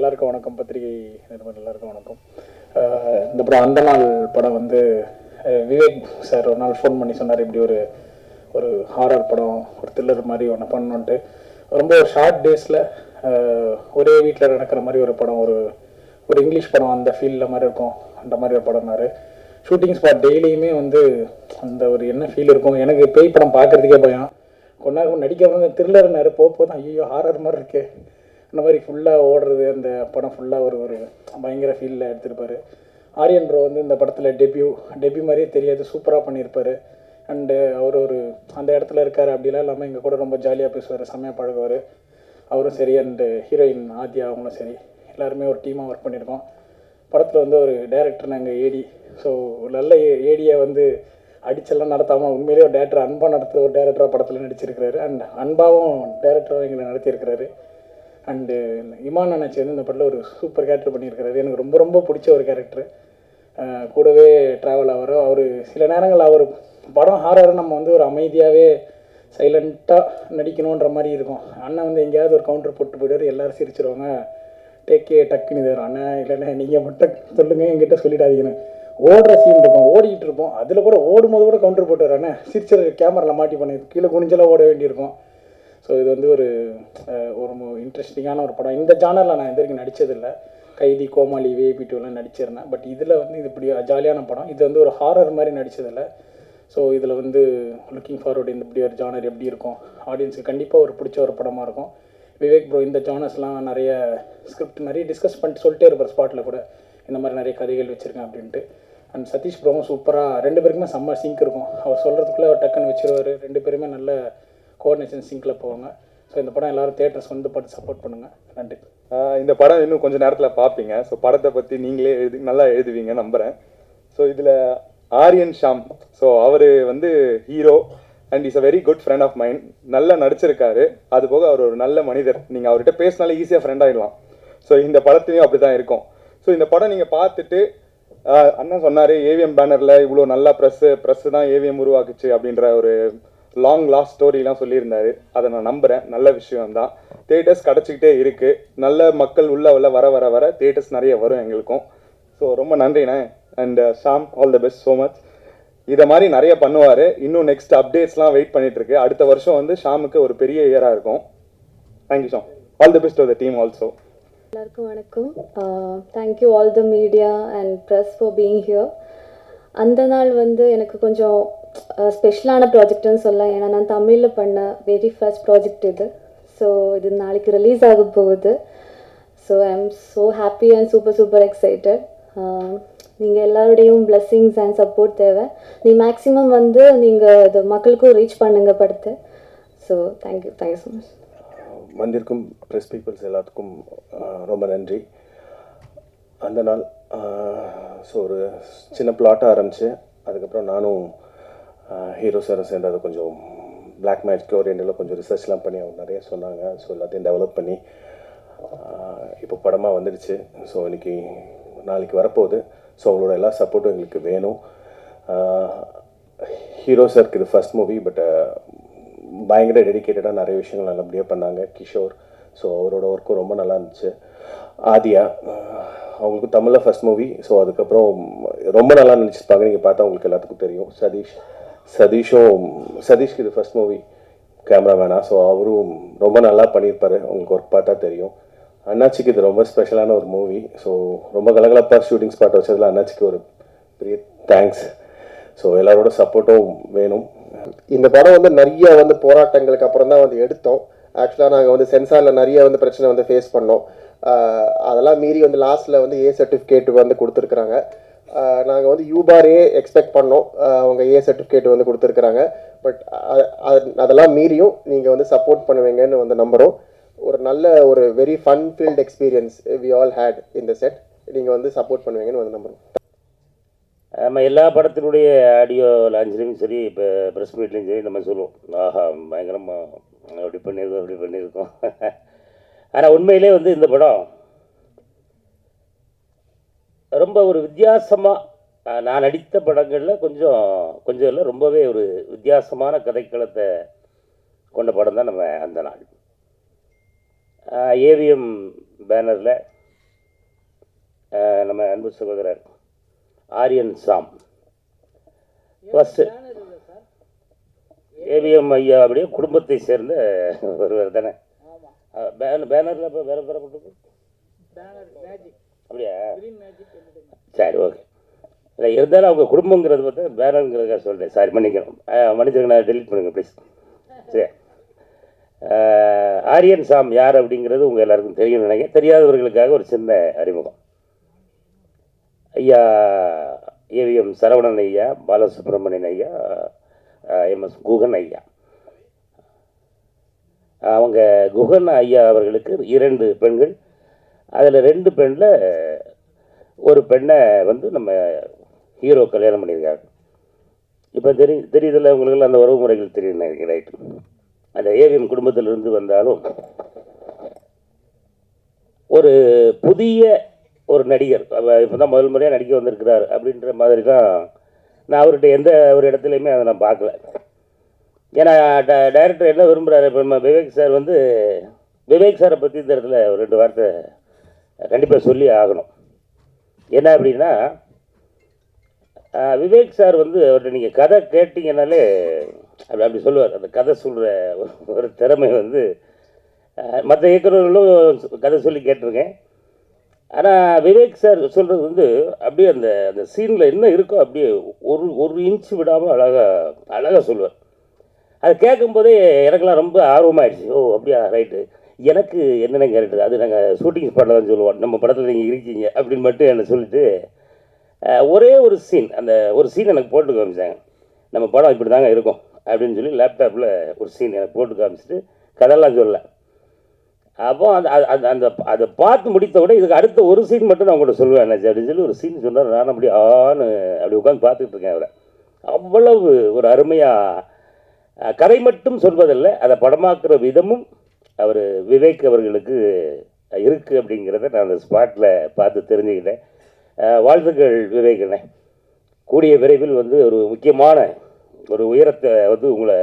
எல்லாருக்கும் வணக்கம். பத்திரிகை நிறுவனம் எல்லாருக்கும் வணக்கம். இந்த படம் அந்த நாள் படம் வந்து விவேக் சார் ஒரு நாள் ஃபோன் பண்ணி சொன்னார் இப்படி ஒரு ஒரு ஹாரர் படம் ஒரு த்ரில்லர் மாதிரி ஒன்று பண்ணணுன்ட்டு ரொம்ப ஒரு ஷார்ட் டேஸில் ஒரே வீட்டில் நடக்கிற மாதிரி ஒரு படம் ஒரு ஒரு இங்கிலீஷ் படம் அந்த ஃபீல்டில் மாதிரி இருக்கும். அந்த மாதிரி ஒரு படம்னாரு ஷூட்டிங் ஸ்பாட் டெய்லியுமே வந்து அந்த ஒரு என்ன ஃபீல் இருக்கும்? எனக்கு பேய் படம் பார்க்கறதுக்கே பயம். கொஞ்ச நேரம் நடிக்க வந்து த்ரில்லர்னாரு போக போதும். ஐயோ ஹாரர் மாதிரி இருக்கே. அந்த மாதிரி ஃபுல்லாக ஓடுறது அந்த படம் ஃபுல்லாக ஒரு ஒரு பயங்கர ஃபீலில் எடுத்திருப்பார். ஆரியன் ப்ரோ வந்து இந்த படத்தில் டெபியூ டெபியூ மாதிரியே தெரியாது சூப்பராக பண்ணியிருப்பார் அண்டு அவர் ஒரு அந்த இடத்துல இருக்கார் அப்படிலாம் இல்லாமல் எங்கள் கூட ரொம்ப ஜாலியாக பேசுவார் செம்மையாக பழகுவார். அவரும் சரி அண்டு ஹீரோயின் ஆத்யா அவங்களும் சரி எல்லாருமே ஒரு டீமாக ஒர்க் பண்ணியிருக்கோம் படத்தில் வந்து ஒரு டேரக்டர் நாங்கள் ஏடி ஸோ நல்ல ஏடியை வந்து அடிச்செல்லாம் நடத்தாமல் உண்மையிலேயே ஒரு டேரக்டர் அன்பாக நடத்துகிற ஒரு டேரக்டராக படத்தில் நடிச்சிருக்கிறாரு. அண்ட் அன்பாவும் டேரக்டராக எங்களை நடத்தியிருக்கிறாரு. அண்டு uh, இமான் அண்ணாச்சி வந்து இந்த படத்தில் ஒரு சூப்பர் கேரக்டர் பண்ணியிருக்கிறாரு எனக்கு ரொம்ப ரொம்ப பிடிச்ச ஒரு கேரக்டர் கூடவே ட்ராவல் ஆவார் அவர் சில நேரங்கள் அவர் படம் ஹாரர் நம்ம வந்து ஒரு அமைதியாகவே சைலண்ட்டாக நடிக்கணுன்ற மாதிரி இருக்கும். அண்ணன் வந்து எங்கேயாவது ஒரு கவுண்டர் போட்டு போயிடுவார் எல்லாரும் சிரிச்சிருவாங்க. டேக்கே டக்குன்னு தரும் அண்ணன் இல்லைண்ணே நீங்கள் மட்டும் சொல்லுங்கள் என்கிட்ட சொல்லிடாதீங்கன்னு. ஓடுற சீன் இருக்கும் ஓடிக்கிட்டு இருப்போம். அதில் கூட ஓடும்போது கூட கவுண்டர் போட்டு வரானே சிரிச்சர் கேமராவில் மாட்டி பண்ணி கீழே குனிஞ்செல்லாம் ஓட வேண்டியிருக்கும். ஸோ இது வந்து ஒரு ஒரு இன்ட்ரெஸ்டிங்கான ஒரு படம். இந்த ஜானரில் நான் இது வரைக்கும் நடித்ததில்லை கைதி கோமாளி வேபி டூலாம் நடிச்சிருந்தேன். பட் இதில் வந்து இது இப்படி ஜாலியான படம். இது வந்து ஒரு ஹாரர் மாதிரி நடித்ததில்லை ஸோ இதில் வந்து லுக்கிங் ஃபார்வர்டு இந்த இப்படி ஒரு ஜானர் எப்படி இருக்கும்? ஆடியன்ஸுக்கு கண்டிப்பாக ஒரு பிடிச்ச ஒரு படமாக இருக்கும். விவேக் ப்ரோ இந்த ஜானர்ஸ்லாம் நிறைய ஸ்கிரிப்ட் நிறைய டிஸ்கஸ் பண்ணிட்டு சொல்லிட்டே இருப்பார் ஸ்பாட்டில் கூட. இந்த மாதிரி நிறைய கதைகள் வச்சுருக்கேன் அப்படின்ட்டு. அண்ட் சதீஷ் ப்ரோவும் சூப்பராக ரெண்டு பேருக்குமே செம்ம சிங்க் இருக்கும். அவர் சொல்கிறதுக்குள்ளே அவர் டக்குன்னு வச்சிருவார். ரெண்டு பேருமே நல்ல கோஆர்டினேஷன் சிங்கில் போவாங்க. ஸோ இந்த படம் எல்லாரும் தேட்டர்ஸ் வந்து பார்த்து சப்போர்ட் பண்ணுங்கள் நன்றி. இந்த படம் இன்னும் கொஞ்சம் நேரத்தில் பார்ப்பீங்க. ஸோ படத்தை பற்றி நீங்களே எழுதி நல்லா எழுதுவீங்க நம்புகிறேன் ஸோ இதில் ஆரியன் ஷாம். ஸோ அவர் வந்து hero and is a very good friend of mind நல்லா நடிச்சிருக்காரு. அது போக அவர் ஒரு நல்ல மனிதர். நீங்கள் அவர்கிட்ட பேசினாலே ஈஸியாக ஃப்ரெண்ட் ஆகிடலாம் ஸோ இந்த படத்துலையும் அப்படி தான் இருக்கும். ஸோ இந்த படம் நீங்கள் பார்த்துட்டு அண்ணன் சொன்னார் ஏவிஎம் பேனரில் இவ்வளோ நல்லா ப்ரெஸ்ஸு ப்ரெஸ்ஸு தான் ஏவிஎம் உருவாக்குச்சு அப்படின்ற ஒரு லாங் லாஸ்ட் ஸ்டோரிலாம் சொல்லியிருந்தாரு. அதை நான் நம்புகிறேன் நல்ல விஷயம் தான் தேட்டர்ஸ் கிடச்சிக்கிட்டே இருக்குது நல்ல மக்கள் உள்ள உள்ள வர வர வர தேட்டர்ஸ் நிறைய வரும் எங்களுக்கும். ஸோ ரொம்ப நன்றிண்ணே. And Shaam all the best so much இதை மாதிரி நிறைய பண்ணுவார். இன்னும் நெக்ஸ்ட் அப்டேட்ஸ்லாம் வெயிட் பண்ணிட்டு இருக்கு அடுத்த வருஷம் வந்து ஷாமுக்கு ஒரு பெரிய இயராக இருக்கும். Thank you Shaam all the best the team also எல்லாருக்கும் வணக்கம். Thank you all the media and press for being here அந்த நாள் வந்து எனக்கு கொஞ்சம் ஸ்பெஷலான ப்ராஜெக்ட்னு சொல்லலாம் ஏன்னா நான் தமிழில் பண்ண வெரி ஃபர்ஸ்ட் ப்ராஜெக்ட் இது. ஸோ இது நாளைக்கு ரிலீஸ் ஆக போகுது. So I am so happy and super super excited நீங்கள் எல்லாருடையும் blessings அண்ட் சப்போர்ட் தேவை. நீ மேக்ஸிமம் வந்து நீங்கள் இது மக்களுக்கும் ரீச் பண்ணுங்க படுத்து. So thank you thank you so much வந்திருக்கும் ப்ரெஸ் பீப்புள்ஸ் எல்லாத்துக்கும் ரொம்ப நன்றி. அந்த நாள் ஸோ ஒரு சின்ன பிளாட்டாக ஆரம்பிச்சு அதுக்கப்புறம் நானும் ஹீரோ சார் சேர்ந்து அதை கொஞ்சம் பிளாக் மேஜிக் ஓரியண்டில் கொஞ்சம் ரிசர்ச்லாம் பண்ணி அவங்க நிறைய சொன்னாங்க. ஸோ எல்லாத்தையும் டெவலப் பண்ணி இப்போ படமாக வந்துடுச்சு. ஸோ இன்றைக்கி நாளைக்கு வரப்போகுது. ஸோ அவங்களோட எல்லா சப்போர்ட்டும் எங்களுக்கு வேணும். ஹீரோ சார்க்கு இது ஃபர்ஸ்ட் மூவி பட் பயங்கர டெடிக்கேட்டடாக நிறைய விஷயங்கள் நல்லபடியாக பண்ணாங்க. கிஷோர் ஸோ அவரோட ஒர்க்கும் ரொம்ப நல்லா இருந்துச்சு. ஆதியா அவங்களுக்கு தமிழில் ஃபர்ஸ்ட் மூவி ஸோ அதுக்கப்புறம் ரொம்ப நல்லா நினச்சிருப்பாங்க நீங்கள் பார்த்தா உங்களுக்கு எல்லாத்துக்கும் தெரியும். சதீஷ் சதீஷும் சதீஷ்க்கு இது ஃபஸ்ட் மூவி கேமராமேனா ஸோ அவரும் ரொம்ப நல்லா பண்ணியிருப்பாரு. உங்களுக்கு ஒர்க் பார்த்தா தெரியும். அண்ணாச்சிக்கு இது ரொம்ப ஸ்பெஷலான ஒரு மூவி ஸோ ரொம்ப கலகலப்பாக ஷூட்டிங் ஸ்பாட் வச்சதில் அண்ணாச்சிக்கு ஒரு பெரிய தேங்க்ஸ் ஸோ எல்லாரோட சப்போர்ட்டும் வேணும். இந்த படம் வந்து நிறைய வந்து போராட்டங்களுக்கு அப்புறம் தான் வந்து எடுத்தோம். ஆக்சுவலாக நாங்கள் வந்து சென்சாரில் நிறைய வந்து பிரச்சனை வந்து ஃபேஸ் பண்ணோம். அதெல்லாம் மீறி வந்து லாஸ்ட்டில் வந்து ஏ சர்டிஃபிகேட் வந்து கொடுத்துருக்குறாங்க. நாங்கள் வந்து யூபாரே எக்ஸ்பெக்ட் பண்ணோம். அவங்க ஏ சர்டிஃபிகேட் வந்து கொடுத்துருக்குறாங்க. பட் அதெல்லாம் மீறியும் நீங்கள் வந்து சப்போர்ட் பண்ணுவீங்கன்னு வந்து நம்புகிறோம் ஒரு நல்ல ஒரு very fun field experience we all had இந்த செட் நீங்கள் வந்து சப்போர்ட் பண்ணுவீங்கன்னு வந்து நம்புகிறோம் நம்ம எல்லா படத்தினுடைய ஆடியோ லான்ச்லேயும் சரி இப்போ ப்ரெஸ் மீட்லேயும் சரி நம்ம சொல்லுவோம். ஆஹா பயங்கரமாக அப்படி பண்ணியிருக்கோம் அப்படி பண்ணியிருக்கோம். ஆனால் உண்மையிலே வந்து இந்த படம் ரொம்ப ஒரு வித்தியாசமாக நான் நடித்த படங்களில் கொஞ்சம் கொஞ்சம் இல்லை ரொம்பவே ஒரு வித்தியாசமான கதைக்களத்தை கொண்ட படம் தான் நம்ம அந்த நாள். ஏவிஎம் பேனரில் நம்ம அன்பு சகோதரர் ஆரியன் சாம். ஃபஸ்ட்டு ஏவிஎம் ஐயா அப்படியே குடும்பத்தை சேர்ந்த ஒருவர் தானே. பேனர் பேனரில் இப்போ வேறு போட்டு அப்படியா? சரி ஓகே இல்லை இருந்தாலும் அவங்க குடும்பங்கிறது பார்த்தா பேனருங்கிறதுக்காக சொல்கிறேன் சாரி மன்னிக்கணும். மன்னிச்சிருங்க நான் டெலிட் பண்ணுங்க ப்ளீஸ் சரி ஆரியன் சாம் யார் அப்படிங்கிறது உங்கள் எல்லாருக்கும் தெரியும் நினைக்கிறேன். தெரியாதவர்களுக்காக ஒரு சின்ன அறிமுகம். ஐயா ஏவிஎம் சரவணன் ஐயா பாலசுப்ரமணியன் ஐயா எம்எஸ் குகன் ஐயா. அவங்க குகன் ஐயா அவர்களுக்கு இரண்டு பெண்கள் அதில் ரெண்டு பெண்ணில் ஒரு பெண்ணை வந்து நம்ம ஹீரோ கல்யாணம் பண்ணியிருக்காங்க. இப்போ தெரி தெரியுதில்ல உங்களுக்கு அந்த உறவு முறைகள் தெரியும்? நினைக்கிறேன் ரைட்டு அந்த ஏவிஎம் குடும்பத்திலிருந்து வந்தாலும் ஒரு புதிய ஒரு நடிகர் இப்போ தான் முதல் முறையாக நடிக்க வந்திருக்கிறார் அப்படின்ற மாதிரி தான் நான் அவர்கிட்ட எந்த ஒரு இடத்துலையுமே அதை நான் பார்க்கல. ஏன்னா ட- டைரக்டர் என்ன விரும்புகிறாரு இப்போ நம்ம விவேக் சார் வந்து விவேக் சாரை பற்றி இந்த இடத்துல ஒரு ரெண்டு வார்த்தை கண்டிப்பாக சொல்லி ஆகணும். என்ன அப்படின்னா விவேக் சார் வந்து அவர்கிட்ட நீங்கள் கதை கேட்டிங்கனாலே அப்படி அப்படி சொல்லுவார். அந்த கதை சொல்கிற ஒரு திறமை வந்து மற்ற இயக்குநர்களும் கதை சொல்லி கேட்டிருக்கேன். ஆனால் விவேக் சார் சொல்கிறது வந்து அப்படியே அந்த அந்த சீனில் என்ன இருக்கோ அப்படியே ஒரு ஒரு இன்ச் விடாமல் அழகாக அழகாக சொல்லுவார். அதை கேட்கும்போதே எனக்கெல்லாம் ரொம்ப ஆர்வமாயிடுச்சு. ஓ அப்படியா ரைட்டு எனக்கு என்னென்ன கேரக்டர்? அது நாங்கள் ஷூட்டிங் ஸ்பாட்டில் தான் சொல்லுவோம். நம்ம படத்தில் நீங்கள் இருக்கீங்க அப்படின்னு மட்டும் என்னை சொல்லிட்டு ஒரே ஒரு சீன் அந்த ஒரு சீன் எனக்கு போட்டு காமிச்சாங்க. நம்ம படம் இப்படி தாங்க இருக்கும் அப்படின்னு சொல்லி லேப்டாப்பில் ஒரு சீன் எனக்கு போட்டு காமிச்சிட்டு கதெல்லாம் சொல்லலை. அப்போ அந்த அந்த அந்த அதை பார்த்து முடித்த விட இதுக்கு அடுத்த ஒரு சீன் மட்டும் நான் உங்கள்கிட்ட சொல்லுவேன் அப்படின்னு சொல்லி ஒரு சீன் சொன்னார். நான் அப்படி ஆன்னு அப்படி உட்காந்து பார்த்துட்டு இருக்கேன் அவரை. அவ்வளவு ஒரு அருமையாக கதை மட்டும் சொல்வதில்லை. அதை படமாக்குற விதமும் அவர் விவேக் அவர்களுக்கு இருக்குது அப்படிங்கிறத நான் அந்த ஸ்பாட்டில் பார்த்து தெரிஞ்சுக்கிட்டேன். வாழ்த்துக்கள் விவேக்கண்ணே கூடிய விரைவில் வந்து ஒரு முக்கியமான ஒரு உயரத்தை வந்து உங்களை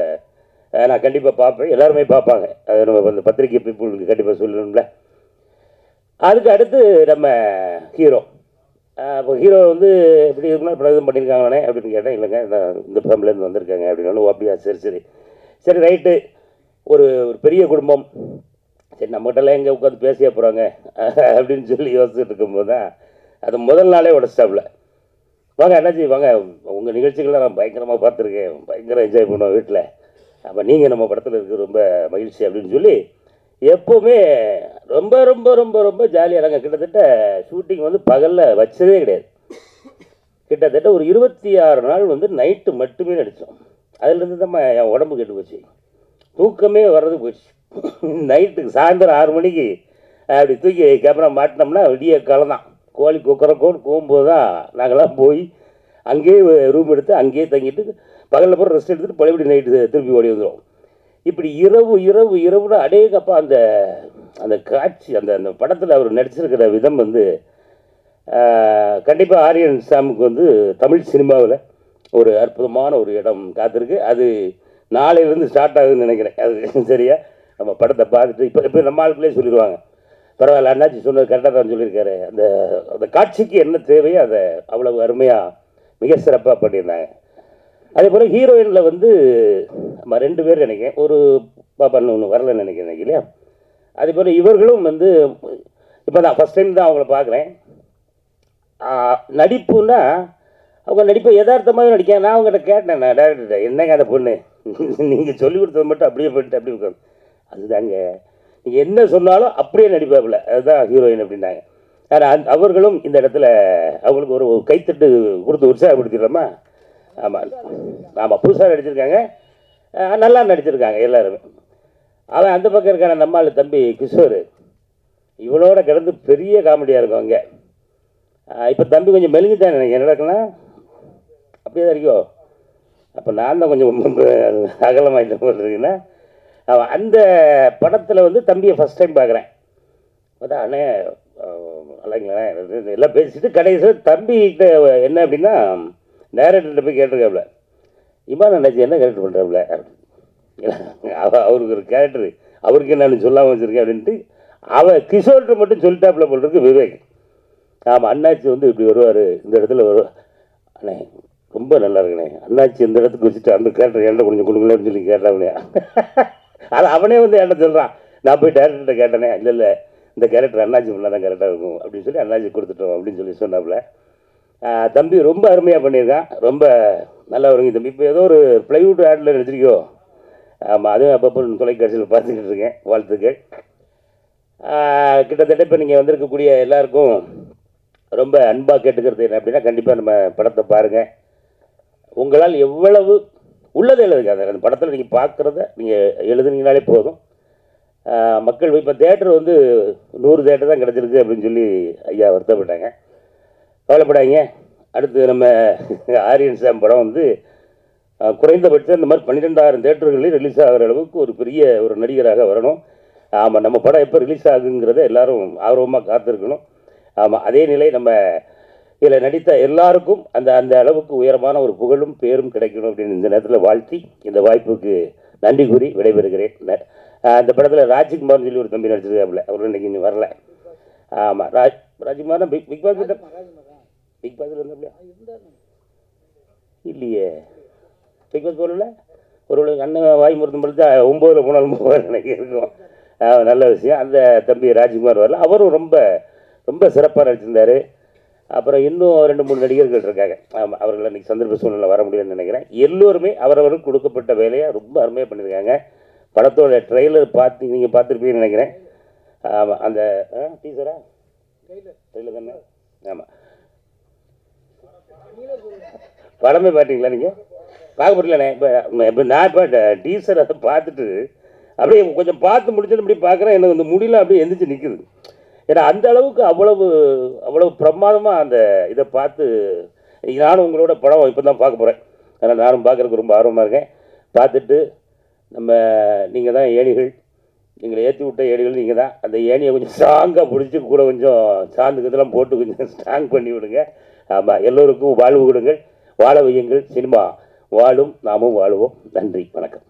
நான் கண்டிப்பாக பார்ப்பேன். எல்லாருமே பார்ப்பாங்க. அது நம்ம அந்த பத்திரிகை பீப்புளுக்கு கண்டிப்பாக சொல்லணும்ல. அதுக்கு அடுத்து நம்ம ஹீரோ. இப்போ ஹீரோ வந்து எப்படி இருக்குன்னா இப்போ எதுவும் பண்ணியிருக்காங்கண்ணே அப்படின்னு கேட்டேன். இல்லைங்க இந்த இந்த ஃபேமிலியிலேருந்து வந்திருக்காங்க அப்படின்னு ஓ அப்படியா சரி சரி. சரி ரைட்டு. ஒரு ஒரு பெரிய குடும்பம். சரி நம்மகிட்டலாம் எங்கே உட்காந்து பேசியே போகிறாங்க அப்படின்னு சொல்லி யோசிச்சுட்டு இருக்கும்போது தான் அது முதல் நாளே உடச்சிட்டாப்புல. வாங்க அண்ணாச்சி வாங்க. உங்கள் நிகழ்ச்சிகள்லாம் நான் பயங்கரமாக பார்த்துருக்கேன். பயங்கரம் என்ஜாய் பண்ணுவோம் வீட்டில் அப்போ நீங்கள் நம்ம படத்தில் இருக்க ரொம்ப மகிழ்ச்சி அப்படின்னு சொல்லி எப்போவுமே ரொம்ப ரொம்ப ரொம்ப ரொம்ப ஜாலியாக நாங்கள் கிட்டத்தட்ட ஷூட்டிங் வந்து பகலில் வச்சதே கிடையாது. கிட்டத்தட்ட ஒரு இருபத்தி ஆறு நாள் வந்து நைட்டு மட்டுமே நடித்தோம் அதுலேருந்து தான் என் உடம்பு கெட்டு போச்சு தூக்கமே வர்றது போச்சு நைட்டுக்கு சாயந்தரம் ஆறு மணிக்கு அப்படி தூக்கி கேமரா மாட்டினோம்னா விடிய காலம் தான் கோழி குக்கரக்கோன்னு போகும்போது தான் நாங்கள்லாம் போய் அங்கேயே ரூம் எடுத்து அங்கேயே தங்கிட்டு பகலில் போகிற ரெஸ்ட் எடுத்துகிட்டு பழையபடி நைட்டு திருப்பி ஓடி வந்துடும் இப்படி இரவு இரவு இரவுனா அடேங்கப்பா அந்த அந்த காட்சி அந்த அந்த படத்தில் அவர் நடிச்சிருக்கிற விதம் வந்து கண்டிப்பாக ஆரியன் சாமுக்கு வந்து தமிழ் சினிமாவில் ஒரு அற்புதமான ஒரு இடம் காத்திருக்கு. அது நாளையிலேருந்து ஸ்டார்ட் ஆகுதுன்னு நினைக்கிறேன். அது சரியா? நம்ம படத்தை பார்த்துட்டு இப்போ இப்போ நம்ம ஆளுக்குள்ளே சொல்லிடுவாங்க. பரவாயில்ல அண்ணாச்சி சொன்னது கரெக்டாக தான் சொல்லியிருக்காரு. அந்த அந்த காட்சிக்கு என்ன தேவையோ அதை அவ்வளவு அருமையாக மிக சிறப்பாக பண்ணியிருந்தாங்க. அதே போல் ஹீரோயினில் வந்து நம்ம ரெண்டு பேர் நினைக்கிறேன். ஒரு பாப்பா ஒன்று வரலன்னு நினைக்கிறேன் இல்லையா? அதே போல் இவர்களும் வந்து இப்போ தான் ஃபஸ்ட் டைம் தான் அவங்கள பார்க்குறேன். நடிப்புன்னா அவங்க நடிப்பை யதார்த்தமாகவே நடிக்க நான் அவங்ககிட்ட கேட்டேன் நான் டேரக்டர்கிட்ட என்னங்க அந்த பொண்ணு? நீங்கள் சொல்லிக் கொடுத்தது மட்டும் அப்படியே பண்ணிட்டு அப்படியே உட்காந்து அதுதாங்க. நீங்கள் என்ன சொன்னாலும் அப்படியே நடிப்பாப்புல. அதுதான் ஹீரோயின் அப்படின்னாங்க. ஆனால் அவர்களும் இந்த இடத்துல அவங்களுக்கு ஒரு கைத்தட்டு கொடுத்து உற்சாகப்படுத்திடலாமா? ஆமாம் ஆமாம் புதுசாக நடிச்சிருக்காங்க. நல்லா நடிச்சிருக்காங்க எல்லாருமே. அவன் அந்த பக்கம் இருக்கான நம்மால் தம்பி கிஷோர். இவனோட கிடந்து பெரிய காமெடியாக இருக்கும் அங்கே. இப்போ தம்பி கொஞ்சம் மெலிஞ்சுட்டான் எனக்கு என்னடா அப்படியே தான் இருக்கோ? அப்போ நான் தான் கொஞ்சம் அகலமாகிட்ட போல் இருக்குன்னா அவன் அந்த படத்தில் வந்து தம்பியை ஃபஸ்ட் டைம் பார்க்குறேன் பார்த்தா அண்ணே இல்லைங்களே எல்லாம் பேசிட்டு கடைசியில் தம்பிகிட்ட என்ன அப்படின்னா டேரக்டர்கிட்ட போய் கேட்டிருக்காப்புல இம்மா அண்ணாச்சி என்ன கேரக்டர் பண்ணுறாப்புல அவ அவருக்கு ஒரு கேரக்டர் அவருக்கு நான் சொல்லாமல் வச்சுருக்கேன் அப்படின்ட்டு அவன் கிஷோர்கிட்ட மட்டும் சொல்லிட்டாப்புல போட்டிருக்கு விவேக். ஆமாம் அண்ணாச்சி வந்து இப்படி வருவார் இந்த இடத்துல வருவார் அண்ணே ரொம்ப நல்லா இருக்குண்ணே அண்ணாச்சி இந்த இடத்துக்கு வச்சுட்டு அந்த கேரக்டர் என்கிட்ட கொஞ்சம் கொடுங்களேன் அப்படின்னு சொல்லி கேட்டாங்கண்ணே அது அவனே வந்து என்கிட்ட சொல்கிறான் நான் போய் டேரக்டர்கிட்ட கேட்டேனே இல்லை இல்லை இந்த கேரக்டர் அண்ணாச்சி பண்ணால் தான் கரெக்டாக இருக்கும். அப்படின்னு சொல்லி அண்ணாச்சி கொடுத்துட்டோம் அப்படின்னு சொல்லி சொன்னாப்புல தம்பி ரொம்ப அருமையாக பண்ணியிருக்கான். ரொம்ப நல்லா வருங்க தம்பி. இப்போ ஏதோ ஒரு ப்ளைவுட் ஆடில் நடிச்சிருக்கியோ? ஆமாம் அதுவும் அப்பப்போ தொலைக்காட்சியில் பார்த்துக்கிட்டு இருக்கேன் வாழ்த்துக்கள். கிட்டத்தட்ட இப்போ நீங்கள் வந்திருக்கக்கூடிய எல்லாருக்கும் ரொம்ப அன்பாக கேட்டுக்கிறது என்ன அப்படின்னா கண்டிப்பாக நம்ம படத்தை பாருங்கள் உங்களால் எவ்வளவு உள்ளதை எழுதுங்க. அந்த அந்த படத்தில் நீங்கள் பார்க்குறத நீங்கள் எழுதுனீங்கனாலே போதும். மக்கள் இப்போ தேட்டர் வந்து நூறு தேட்டர் தான் கிடச்சிருக்கு அப்படின்னு சொல்லி ஐயா வருத்தப்பட்டாங்க. கவலைப்படாதீங்க. அடுத்து நம்ம ஆரியன் சாம் படம் வந்து குறைந்தபட்சம் இந்த மாதிரி பன்னிரெண்டாயிரம் தேட்டர்களில் ரிலீஸ் ஆகிற அளவுக்கு ஒரு பெரிய ஒரு நடிகராக வரணும். ஆமாம் நம்ம படம் எப்போ ரிலீஸ் ஆகுங்கிறத எல்லாரும் ஆர்வமாக காத்திருக்கணும். ஆமாம் அதே நிலை நம்ம இதில் நடித்த எல்லாருக்கும் அந்த அந்த அளவுக்கு உயரமான ஒரு புகழும் பேரும் கிடைக்கணும் அப்படின்னு இந்த நேரத்தில் வாழ்த்தி இந்த வாய்ப்புக்கு நன்றி கூறி விடைபெறுகிறேன். அந்த படத்தில் ராஜ்குமார்னு சொல்லி ஒரு தம்பி நடிச்சிருக்காப்புல. அவர் இன்னைக்கு இன்னும் வரல. ஆமாம் Raj Rajkumar big big boss big பாஸில் இருந்தாப்லையா இல்லையே. பிக் பாஸ் போகல? ஒரு அண்ணன் வாய் மருத்துவம் படித்தா ஒம்போதில் போனாலும் போவார் எனக்கு இருக்கும் நல்ல விஷயம். அந்த தம்பி ராஜ்குமார் வரல. அவரும் ரொம்ப ரொம்ப சிறப்பாக நடிச்சிருந்தாரு. அப்புறம் இன்னும் ரெண்டு மூணு நடிகர்கள் இருக்காங்க. ஆமாம் அவர்கள் இன்னைக்கு சந்தர்ப்ப சூழ்நிலை வர முடியும்னு நினைக்கிறேன். எல்லோருமே அவரவருக்கு கொடுக்கப்பட்ட வேலையை ரொம்ப அருமையாக பண்ணியிருக்காங்க. படத்தோட ட்ரெய்லர் பார்த்து நீங்கள் பார்த்துருப்பீங்கன்னு நினைக்கிறேன். ஆமாம் அந்த டீசரா ட்ரெய்லர் தானே? ஆமாம் படமே பார்த்தீங்களா நீங்கள் பார்க்க முடியலண்ணே. இப்போ இப்போ நான் இப்போ டீசர் அதை பார்த்துட்டு அப்படியே கொஞ்சம் பார்த்து முடிச்சுட்டு அப்படியே பார்க்குறேன். எனக்கு அந்த முடியல அப்படியே எந்திரிச்சு நிற்குது ஏன்னா அந்த அளவுக்கு அவ்வளவு அவ்வளவு பிரமாதமாக அந்த இதை பார்த்து நானும் உங்களோட படம் இப்போ தான் பார்க்க போகிறேன் அதனால் நானும் பார்க்குறதுக்கு ரொம்ப ஆர்வமாக இருக்கேன். பார்த்துட்டு நம்ம நீங்கள் தான் ஏணிகள். எங்களை ஏற்றி விட்ட ஏணிகள் நீங்கள் தான். அந்த ஏணியை கொஞ்சம் ஸ்ட்ராங்காக பிடிச்சி கூட கொஞ்சம் சாந்து போட்டு கொஞ்சம் ஸ்ட்ராங் பண்ணி விடுங்க. ஆமாம் எல்லோருக்கும் வாழ்வு கொடுங்கள். வாழ வையுங்கள். சினிமா வாழும். நாமும் வாழுவோம். நன்றி. வணக்கம்.